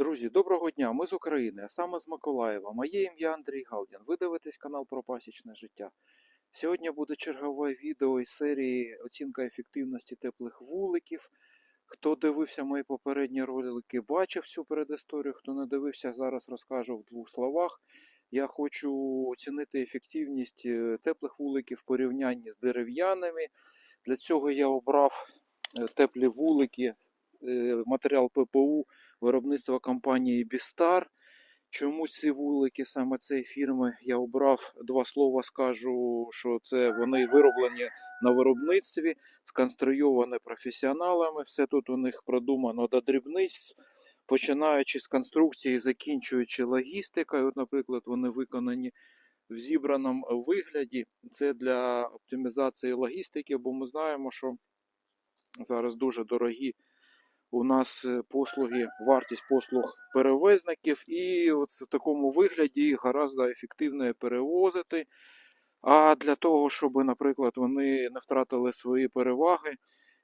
Друзі, доброго дня! Ми з України, а саме з Миколаєва. Моє ім'я Андрій Галдін. Ви дивитесь канал про пасічне життя. Сьогодні буде чергове відео із серії оцінка ефективності теплих вуликів. Хто дивився мої попередні ролики, бачив всю передісторію. Хто не дивився, зараз розкажу в двох словах. Я хочу оцінити ефективність е, теплих вуликів в порівнянні з дерев'яними. Для цього я обрав е, теплі вулики, е, матеріал ППУ виробництва компанії Бістар. Чому ці вулики саме цієї фірми я обрав два слова, скажу, що це вони вироблені на виробництві, сконструйовані професіоналами. Все тут у них продумано до дрібниць, починаючи з конструкції, закінчуючи логістикою. От, наприклад, вони виконані в зібраному вигляді. Це для оптимізації логістики, бо ми знаємо, що зараз дуже дорогі у нас е, послуги, вартість послуг перевезників, і от в такому вигляді їх гораздо ефективніше перевозити. А для того, щоб, наприклад, вони не втратили свої переваги,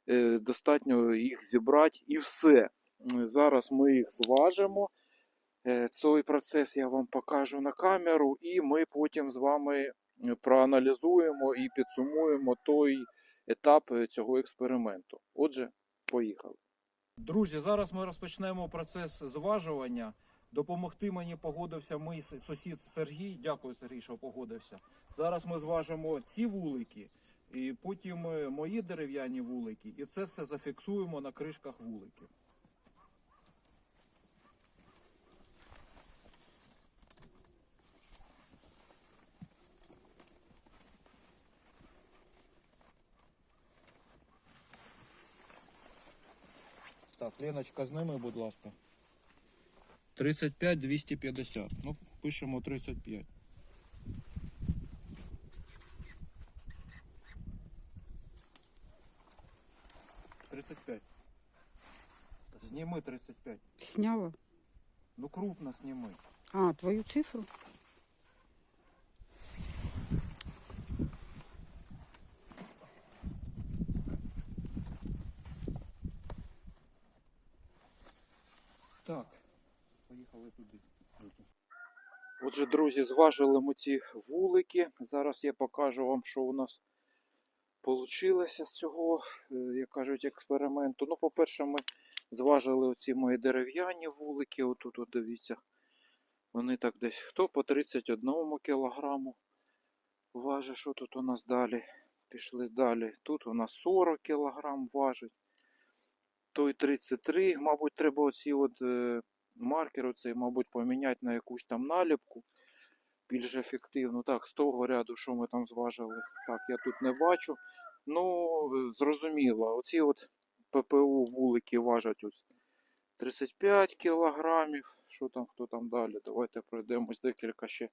е, достатньо їх зібрати і все. Е, Зараз ми їх зважимо. Цей процес я вам покажу на камеру, і ми потім з вами проаналізуємо і підсумуємо той етап цього експерименту. Отже, поїхали. Друзі, зараз ми розпочнемо процес зважування. Допомогти мені погодився мій сусід Сергій. Дякую, Сергій, що погодився. Зараз ми зважимо ці вулики, і потім е, мої дерев'яні вулики, і це все зафіксуємо на кришках вуликів. Так, Леночка, зними, будь ласка. 35 250. Ну, пишемо 35. Тридцять п'ять. Зніми 35. Сняла. Ну крупно зніми. А, твою цифру? Так, поїхали туди. Отже, друзі, зважили ми ці вулики. Зараз я покажу вам, що у нас вийшло з цього, е, як кажуть, експерименту. Ну, по-перше, ми зважили оці мої дерев'яні вулики. Отут, от дивіться. Вони так десь хто по 31 кілограму важить. Що тут у нас далі? Пішли далі. Тут у нас 40 кілограм важить. Той 33. Мабуть, треба оці от е, маркер оцей, мабуть, поміняти на якусь там наліпку. Більш ефективну. Так, з того ряду, що ми там зважили. Так, я тут не бачу. Ну, е, зрозуміло, оці от ППУ вулики важать ось 35 кілограмів. Що там, хто там далі? Давайте пройдемось декілька ще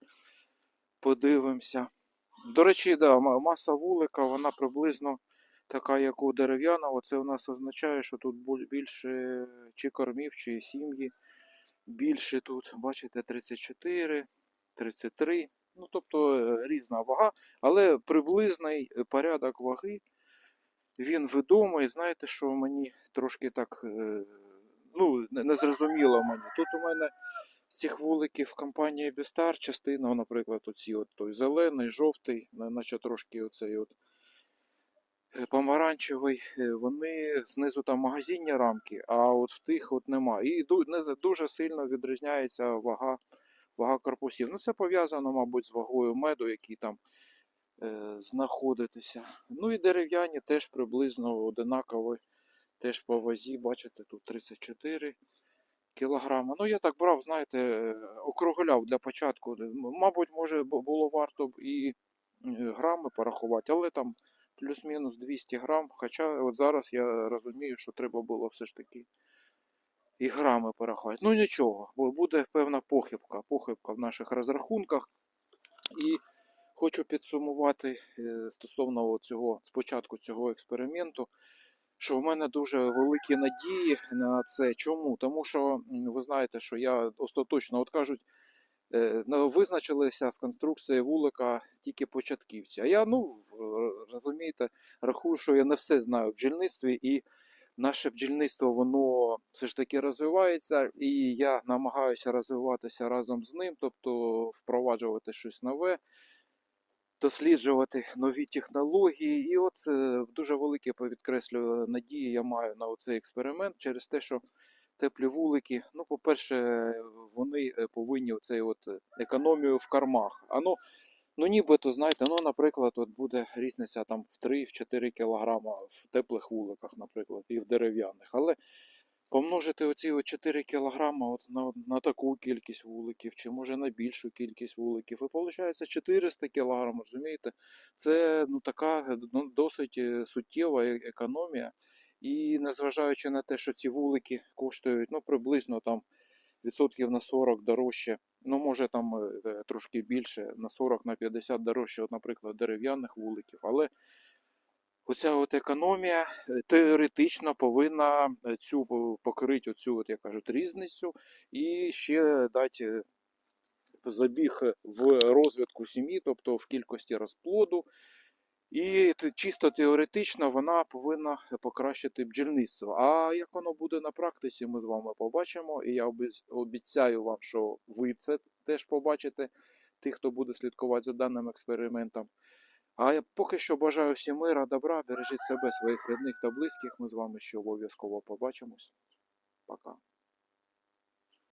подивимося. До речі, да, маса вулика, вона приблизно така, як у дерев'яного. Це у нас означає, що тут більше чи кормів, чи сім'ї. Більше тут, бачите, 34, 33. Ну, тобто е, різна вага, але приблизний е, порядок ваги. Він відомий. Знаєте, що мені трошки так е, ну, не не зрозуміло мені. Тут у мене з цих вуликів компанія Бістар, частина, наприклад, оці от той зелений, жовтий, наче трошки оцей от е, помаранчевий, е, вони знизу там магазинні рамки, а от в тих от нема. І дуже сильно відрізняється вага, вага корпусів. Ну, це пов'язано, мабуть, з вагою меду, який там е, знаходитися. Ну і дерев'яні теж приблизно одинакові, теж по вазі, бачите, тут 34 кілограма. Ну, я так брав, знаєте, е, округляв для початку. Мабуть, може було варто б і е, грами порахувати, але там плюс-мінус 200 грам. Хоча от зараз я розумію, що треба було все ж таки і грами порахувати. Ну нічого, бо буде певна похибка, похибка в наших розрахунках. І хочу підсумувати е, стосовно цього спочатку цього експерименту, що в мене дуже великі надії на це. Чому? Тому що ви знаєте, що я остаточно, от кажуть, визначилися з конструкцією вулика тільки початківці. А я, ну, розумієте, рахую, що я не все знаю в бджільництві і наше бджільництво воно все ж таки розвивається, і я намагаюся розвиватися разом з ним, тобто впроваджувати щось нове, досліджувати нові технології. І от е, дуже велике підкреслюю надії я маю на цей експеримент через те, що теплі вулики, ну, по-перше, вони е, повинні оцей от е, економію в кормах. А ну, ну нібито, знаєте, ну, наприклад, от буде різниця там в 3-4 кілограма в теплих вуликах, наприклад, і в дерев'яних. Але помножити оці от 4 кілограма от на, на таку кількість вуликів, чи може на більшу кількість вуликів, і виходить 400 кілограм, розумієте? Це ну, така ну, досить е, суттєва економія. І незважаючи на те, що ці вулики коштують ну, приблизно там відсотків на 40 дорожче, ну може там е, е, трошки більше, на 40 на 50 дорожче, от, наприклад, дерев'яних вуликів. Але оця от економія е, теоретично повинна цю покрити оцю, от, як кажуть, різницю і ще дати забіг в розвитку сім'ї, тобто в кількості розплоду. І чисто теоретично вона повинна покращити бджільництво. А як воно буде на практиці, ми з вами побачимо. І я обіцяю вам, що ви це теж побачите, ті, хто буде слідкувати за даним експериментом. А я поки що бажаю всім мира, добра, бережіть себе, своїх рідних та близьких. Ми з вами ще обов'язково побачимось. Пока.